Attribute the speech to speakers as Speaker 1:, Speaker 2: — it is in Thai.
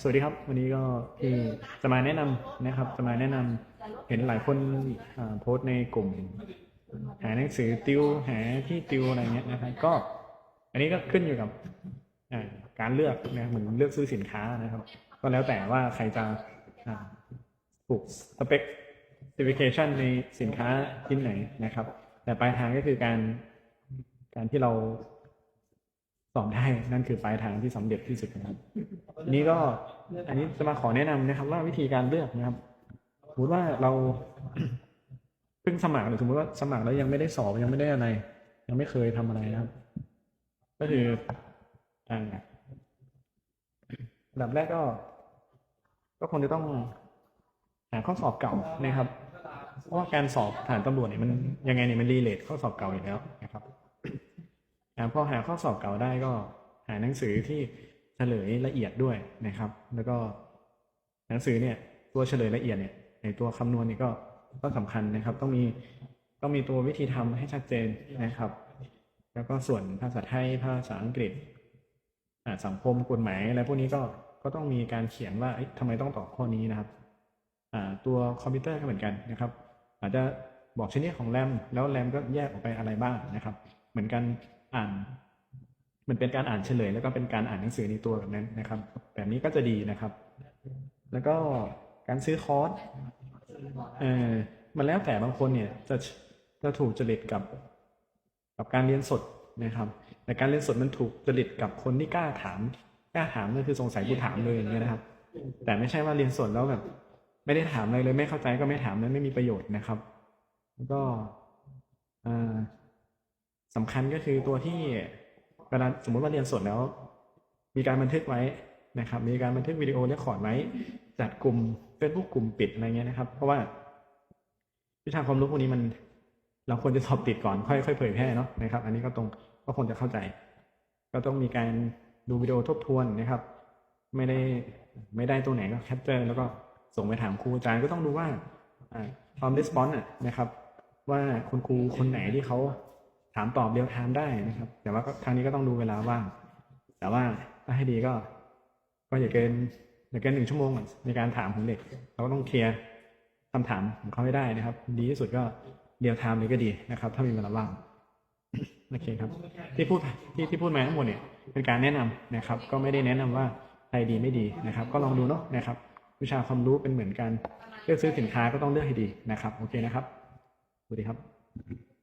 Speaker 1: สวัสดีครับ วันนี้ก็ที่จะมาแนะนำนะครับจะมาแนะนำเห็นหลายคนโพสต์ในกลุ่ม หาหนังสือติวหาที่ติวอะไรเงี้ยนะครับก็ อันนี้ก็ขึ้นอยู่กับการเลือกนะเหมือนเลือกซื้อสินค้านะครับ ก็แล้วแต่ว่าใครจะถูกสเปค specification ในสินค้าชิ้นไหนนะครับ แต่ปลายทางก็คือการการที่เรา สอบได้นั่นคือปลายทางที่สำเร็จที่สุดนะครับทีนี้ก็อันนี้จะมาขอแนะนำนะครับ ว่าวิธีการเลือกนะครับสมมติว่าเราเพิ่งสมัครหรือสมมติว่าสมัครแล้วยังไม่ได้สอบยังไม่ได้อะไร ยังไม่เคยทำอะไรนะครับ ก็คืออ่าอันดับแรกก็ ก็คงจะต้องหาข้อสอบเก่านะครับ เพราะว่าการสอบฐานตำรวจเนี่ยมันยังไงเนี่ยมันรีเลทข้อสอบเก่าอยู่แล้วนะครับ พอหาข้อสอบเก่าได้ก็หาหนังสือที่เฉลยละเอียดด้วยนะครับ แล้วก็หนังสือเนี่ยตัวเฉลยละเอียดเนี่ยในตัวคำนวณเนี่ยก็ก็สำคัญนะครับ ต้องมีต้องมีตัววิธีทำให้ชัดเจนนะครับ แล้วก็ส่วนภาษาไทยภาษาอังกฤษอ่าสังคมกฎหมายอะไรพวกนี้ก็ก็ต้องมีการเขียนว่าเอ๊ะทำไมต้องตอบข้อนี้นะครับอ่าตัวคอมพิวเตอร์ก็เหมือนกันนะครับ อาจจะบอกชนิดของแรมแล้วแรมก็แยกออกไปอะไรบ้างนะครับ เหมือนกัน อ่านมันเป็นการอ่านเฉลย แล้วก็เป็นการอ่านหนังสือในตัวแบบนั้นนะครับ แบบนี้ก็จะดีนะครับ แล้วก็การซื้อคอร์สเออมันแล้วแต่บางคนเนี่ยจะจะถูกจริตกับ กับการเรียนสดนะครับ แต่การเรียนสดมันถูกจริตกับคนที่กล้าถาม กล้าถามก็คือสงสัยกูถามเลยอย่างเงี้ยนะครับ แต่ไม่ใช่ว่าเรียนสดแล้วแบบ ไม่ได้ถามอะไรเลย ไม่เข้าใจก็ไม่ถามนั้นไม่มีประโยชน์นะครับ แล้วก็อ่า สำคัญก็คือตัวที่เวลาสมมติว่าเรียนสดแล้ว มีการบันทึกไว้นะครับ มีการบันทึกวิดีโอเรคคอร์ดไว้จัดกลุ่ม Facebook กลุ่มปิดอะไรเงี้ยนะครับ เพราะว่าวิชาความรู้พวกนี้มัน เราควรจะสอบติดก่อนค่อยค่อยเผยแพร่เนาะนะครับ อันนี้ก็ตรงก็คงจะเข้าใจ ก็ต้องมีการดูวิดีโอทบทวนนะครับ ไม่ได้ไม่ได้ตัวไหนก็แคปเจอร์แล้วก็ส่งไปถามครูอาจารย์ก็ต้องดูว่าอ่าความรีสปอนส์นะครับ ว่าคุณครูคนไหนที่เขา ถามตอบเรียลไทม์ได้นะครับ แต่ว่าก็ทางนี้ก็ต้องดูเวลาว่างแต่ว่าถ้าให้ดีก็ ก็อย่าเกินอย่าเกินหนึ่งชั่วโมงในการถามของเด็ก เราก็ต้องเคลียร์คำถามของเขาให้ได้นะครับ ดีที่สุดก็เรียลไทม์เลยก็ดีนะครับ ถ้ามีเวลาว่างโอเคครับ ที่พูดที่ที่พูดมาทั้งหมดเนี่ยเป็นการแนะนำนะครับ ก็ไม่ได้แนะนำว่าใครดีไม่ดีนะครับ ก็ลองดูเนาะนะครับ วิชาความรู้เป็นเหมือนกันเลือกซื้อสินค้าก็ต้องเลือกให้ดีนะครับ โอเคนะครับสวัสดีครับ